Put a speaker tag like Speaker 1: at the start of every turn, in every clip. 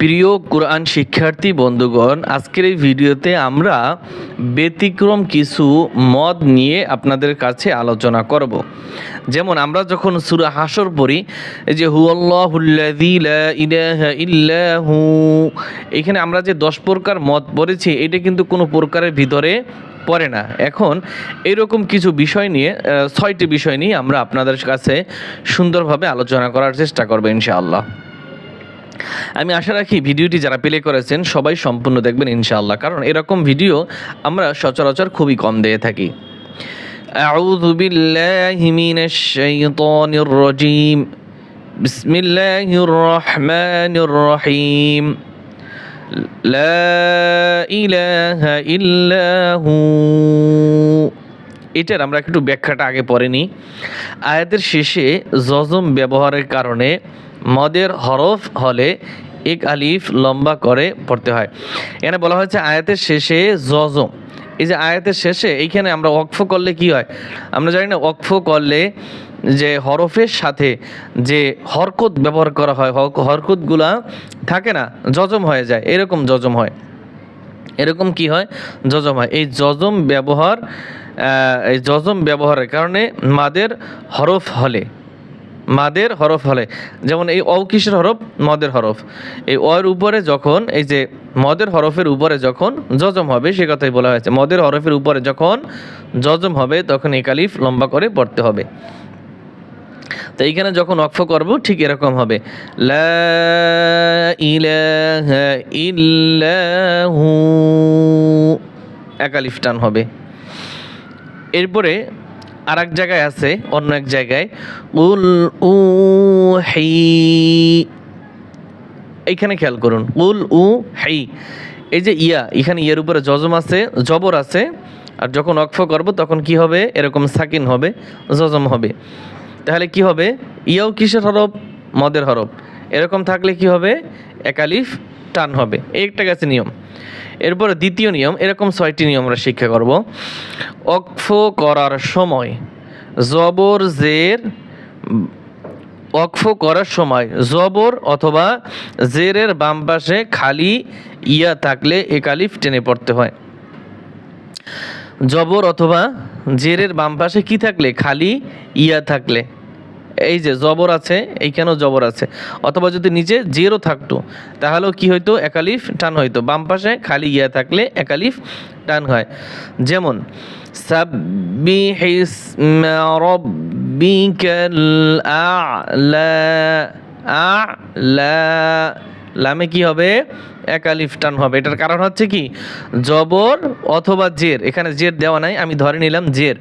Speaker 1: প্রিয় কোরআন শিক্ষার্থী, বন্ধুগণ, আজকের এই ভিডিওতে আমরা ব্যতিক্রম কিছু মদ নিয়ে আপনাদের কাছে আলোচনা করব। যেমন আমরা যখন সুরা হাসর পড়ি, এই যে ইল্লাহু এখানে আমরা যে দশ প্রকার মদ পড়েছি, এটা কিন্তু কোনো প্রকারের ভিতরে পড়ে না। এখন এরকম কিছু বিষয় নিয়ে ছয়টি বিষয় নিয়ে আমরা আপনাদের কাছে সুন্দরভাবে আলোচনা করার চেষ্টা করব ইনশাআল্লাহ। আমি আশা রাখি ভিডিওটি যারা প্লে করেছেন সবাই সম্পূর্ণ দেখবেন ইনশাআল্লাহ কারণ এরকম ভিডিও আমরা সচরাচর খুবই কম দিয়ে থাকি أعوذ بالله من الشيطان الرجيم بسم الله الرحمن الرحيم لا إله إلا هو এটার আমরা একটু ব্যাখ্যাটা আগে পড়ে নিই আয়াতের শেষে জজম ব্যবহারের কারণে মদের হরফ হলে এক আলিফ লম্বা করে পড়তে হয়। এখানে বলা হয়েছে আয়াতের শেষে জজম এই যে আয়াতের শেষে এইখানে আমরা ওয়াকফ করলে কি হয়? আমরা জানি না, ওয়াকফ করলে যে হরফের সাথে যে হরকত ব্যবহার করা হয় হরকতগুলা থাকে না জজম হয়ে যায়। এরকম জজম হয়। এরকম কি হয়? জজম হয়। এই জজম ব্যবহার এই জজম ব্যবহারের কারণে মাদের হরফ হলে মাদের হরফ হলে। যেমন এই অ কিসের হরফ? মদের হরফ। এই অর উপরে যখন, এই যে মদের হরফের উপরে যখন জজম হবে, সে কথাই বলা হয়েছে। মদের হরফের উপরে যখন জজম হবে, তখন এই কালিফ লম্বা করে পড়তে হবে। তো এইখানে যখন অক্ষ করব, ঠিক এরকম হবে। একালিফ টান হবে। এরপরে আর এক জায়গায় আছে, অন্য এক জায়গায়। উল উ হি। এইখানে খেয়াল করুন, উল উ হাই এই যে ইয়া, এখানে ইয়ার উপরে জজম আছে, জবর আছে, আর যখন অক্ষ করব তখন কি হবে? এরকম সাকিন হবে, জজম হবে। তাহলে কি হবে? ইয়াও কিসের হরফ? মদের হরফ। এরকম থাকলে কি হবে? একালিফ টান হবে। একটা গেছে নিয়ম। এরপরে দ্বিতীয় নিয়ম, এরকম ছয়টি নিয়ম আমরা শিক্ষা করব। অক্ফ করার সময়, জবর, জের ওয়াকফ করার সময়, জবর অথবা জেরের বাম পাশে খালি ইয়া থাকলে একালিফ টেনে পড়তে হয়। জবর অথবা জেরের বাম পাশে কি থাকলে? খালি ইয়া থাকলে। এই যে জবর আছে এইখানেও জবর আছে? অথবা যদি নিচে জেরও থাকতো, তাহলেও কি হইতো? একালিফ টান হইতো। বাম পাশে খালি ইয়া থাকলে একালিফ টান হয়। যেমন লামে কি হবে? একালিফ টান হবে। এটার কারণ হচ্ছে কি? জবর অথবা জের। এখানে জের দেওয়া নাই, আমি ধরে নিলাম জের।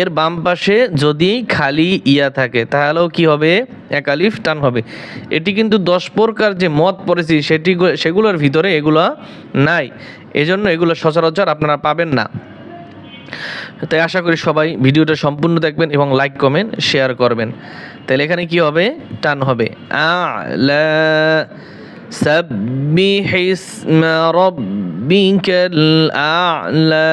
Speaker 1: এর বাম পাশে যদি খালি ইয়া থাকে, তাহলেও কি হবে? একালিফ টান হবে। এটি কিন্তু দশ প্রকার যে মত পড়েছি, সেটি সেগুলোর ভিতরে এগুলো নাই। এজন্য এগুলো সচরাচর আপনারা পাবেন না। তাই আশা করি সবাই ভিডিওটা সম্পূর্ণ দেখবেন এবং লাইক কমেন্ট শেয়ার করবেন। তাহলে এখানে কি হবে? টান হবে। আ'লা সাব্বিহ ইসমা রাব্বিকাল আ'লা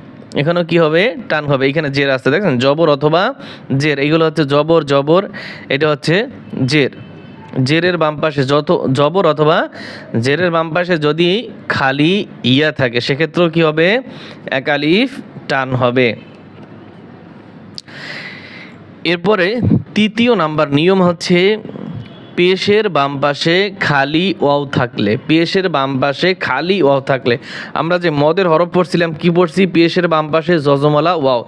Speaker 1: এখানেও কি হবে? টান হবে। এখানে জের আসছে। দেখছেন? জবর অথবা জের। এইগুলো হচ্ছে জবর জবর। এটা হচ্ছে জের। জেরের বাম পাশে যত জবর অথবা জেরের বাম পাশে যদি খালি ইয়া থাকে, সেক্ষেত্রেও কি হবে? একালিফ টান হবে। এরপরে তৃতীয় নাম্বার নিয়ম হচ্ছে পেশের বাম পাশে খালি ওয়াও থাকলে পেশের বাম পাশে খালি ওয়াও থাকলে। আমরা যে মদের হরফ পড়ছিলাম, কি পড়ছি? পেশের বাম পাশে জজমালা ওয়াও।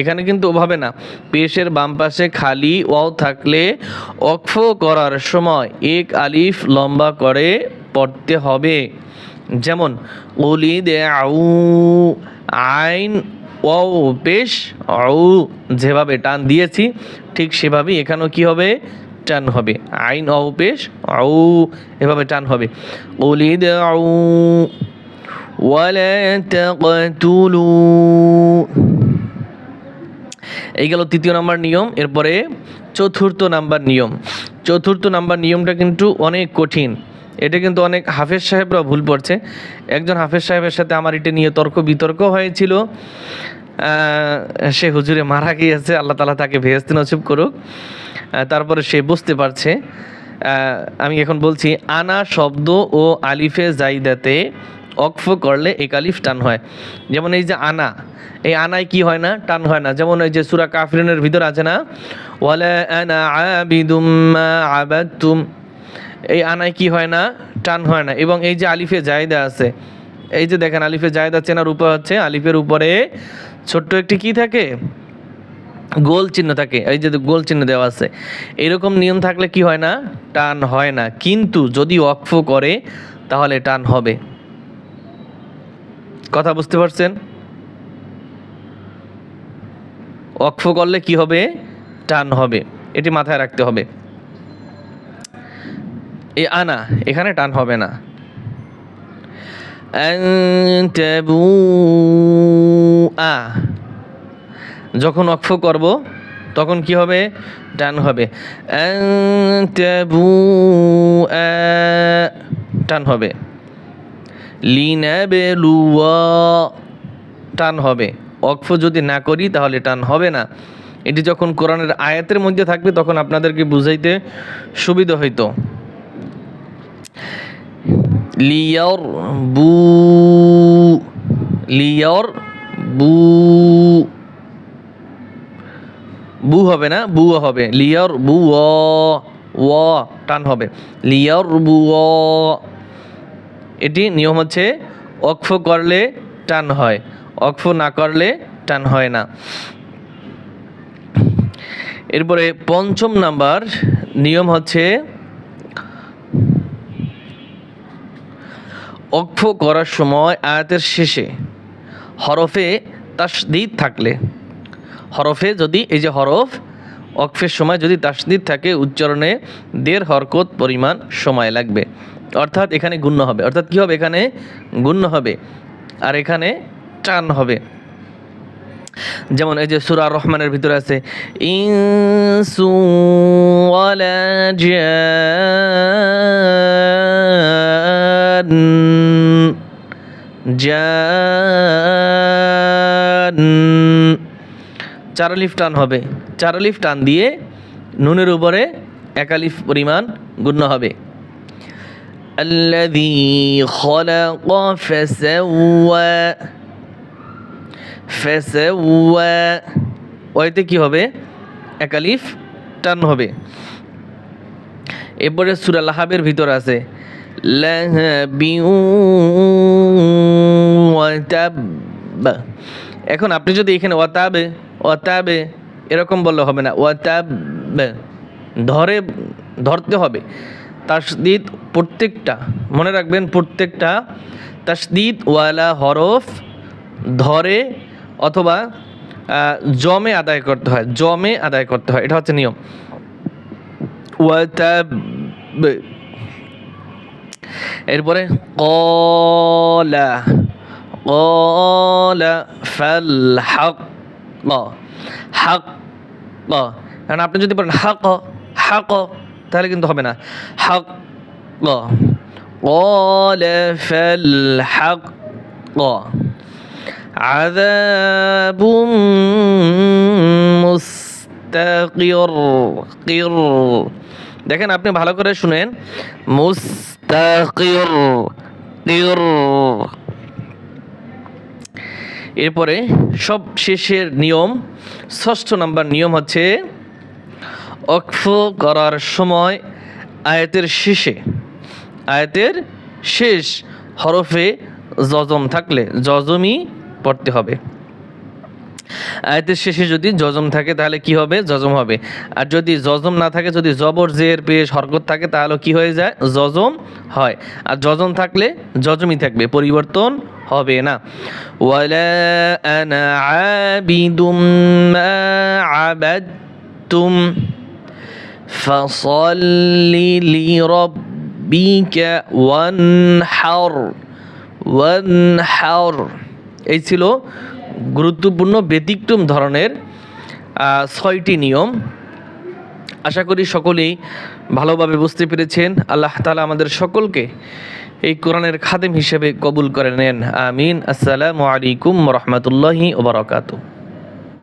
Speaker 1: এখানে কিন্তু ওভাবে না। পেশের বাম পাশে খালি ওয়াও থাকলে অক্ফ করার সময় এক আলিফ লম্বা করে পড়তে হবে। যেমন ওলি দে আউ, আইন ও পেশ ও যেভাবে টান দিয়েছি, ঠিক সেভাবেই এখানেও কি হবে? টান হবে। আইন অ পেশ আউ, এভাবে টান হবে। উলিদ আউ ওয়ালা তাকতুলু। এই গেল তৃতীয় নাম্বার নিয়ম, এরপরে চতুর্থ নাম্বার নিয়ম। চতুর্থ নাম্বার নিয়মটা কিন্তু অনেক কঠিন। এটা কিন্তু অনেক হাফেজ সাহেবরা ভুল পড়ছে। একজন হাফেজ সাহেবের সাথে আমার এটা নিয়ে তর্ক বিতর্ক হয়েছিল। সে হুজুরে মারা গিয়েছে, আল্লাহ তালা তাকে ভেস্তি নসিব করুক। তারপরে সে বুঝতে পারছে। আমি এখন বলছি, আনা শব্দ ও আলিফে জাইদাতে অক্ফ করলে এক আলিফ টান হয়। যেমন এই যে আনা, এই আনায় কি হয় না? টান হয় না। যেমন ওই যে সুরা কাফরিনের ভিতর আছে না এই আনায় কি হয় না? টান হয় না। এবং এই যে আলিফে জায়দা আছে, এই যে দেখেন আলিফে জায়দা চেনার উপায় হচ্ছে, আলিফের উপরে ছোট্ট একটি কি থাকে? গোল চিহ্ন থাকে, এই যে গোল চিহ্ন দেওয়া আছে, এরকম নিয়ম থাকলে কি হয় না? টান হয় না। কিন্তু যদি অক্ফ করে, তাহলে টান হবে। কথা বুঝতে পারছেন? অক্ফ করলে কি হবে? টান হবে। এটি মাথায় রাখতে হবে। এ আনা এখানে টান হবে না। আ যখন অক্ষ করব, তখন কি হবে? টান হবে। টান হবে। টান হবে। অক্ফ যদি না করি, তাহলে টান হবে না। এটি যখন কোরআনের আয়াতের মধ্যে থাকবে, তখন আপনাদেরকে বুঝাইতে সুবিধা হইতো। লিয়র বু লিয়র বু বু হবে না বু হবে। লিয়র বু ও, টান হবে। লিয়র বু এটি নিয়ম হচ্ছে অক্ষ করলে টান হয় অক্ফ না করলে টান হয় না। এরপরে পঞ্চম নাম্বার নিয়ম হচ্ছে অক্ষ করার সময় আয়াতের শেষে হরফে তাসদিদ থাকলে। হরফে যদি, এই যে হরফ অক্ষের সময় যদি তাসদিদ থাকে, উচ্চারণে দেড় হরকত পরিমাণ সময় লাগবে। অর্থাৎ এখানে গুণ্য হবে। অর্থাৎ কী হবে? এখানে গুণ্য হবে। আর এখানে টান হবে। যেমন এই যে সুরা রহমানের ভিতরে আছে, ইনসু চারালিফ টান হবে চারালিফ টান দিয়ে নুনের উপরে একালিফ পরিমাণ গুণ্য হবে الذي خلق فسوى ফেসেওয়া ওইতে কি হবে একালিফ টান হবে এরপরে সুরা লাহাবের ভিতর আছে লাহাবিউ ওয়াতাব এখন আপনি যদি এখানে ওয়াতাবে ওয়াতাবে, এরকম বললে হবে না, ওয়াতাব, ধরে, ধরতে হবে। তাসদিদ প্রত্যেকটা, মনে রাখবেন প্রত্যেকটা, তাসদিদ ওয়ালা হরফ ধরে অথবা জমে আদায় করতে হয়, জমে আদায় করতে হয়, এটা হচ্ছে নিয়ম। ওয়াতাব, এরপরে কলা কলা ফাল হাক। হাক কারণ আপনি যদি বলেন হাক হাক তাহলে কিন্তু হবে না হাক قال فالحق عذاب মুস্তাকির কির দেখেন আপনি ভালো করে শুনেন মুস্তাকির কির এরপরে সব শেষের নিয়ম, ষষ্ঠ নাম্বার নিয়ম হচ্ছে অক্ফ করার সময় আয়াতের শেষে, আয়াতের শেষ হরফে জজম থাকলে জজমই পড়তে হবে। আয়াতের শেষে যদি জজম থাকে, তাহলে কি হবে? জজম হবে। আর যদি জজম না থাকে, যদি জবর, জের পেশ হরকত থাকে, তাহলে কি হয়ে যায়? জজম হয়। আর জজম থাকলে জজমই থাকবে, পরিবর্তন হবে না। ওয়ালা আনা এই ছিল গুরুত্বপূর্ণ ব্যতিক্রম ধরনের ছয়টি নিয়ম। আশা করি সকলেই ভালোভাবে বুঝতে পেরেছেন। আল্লাহ তালা আমাদের সকলকে এই কোরআনের খাদেম হিসেবে কবুল করে নেন। আমিন। আসসালামু আলাইকুম রহমতুল্লাহি ওবরাকাতু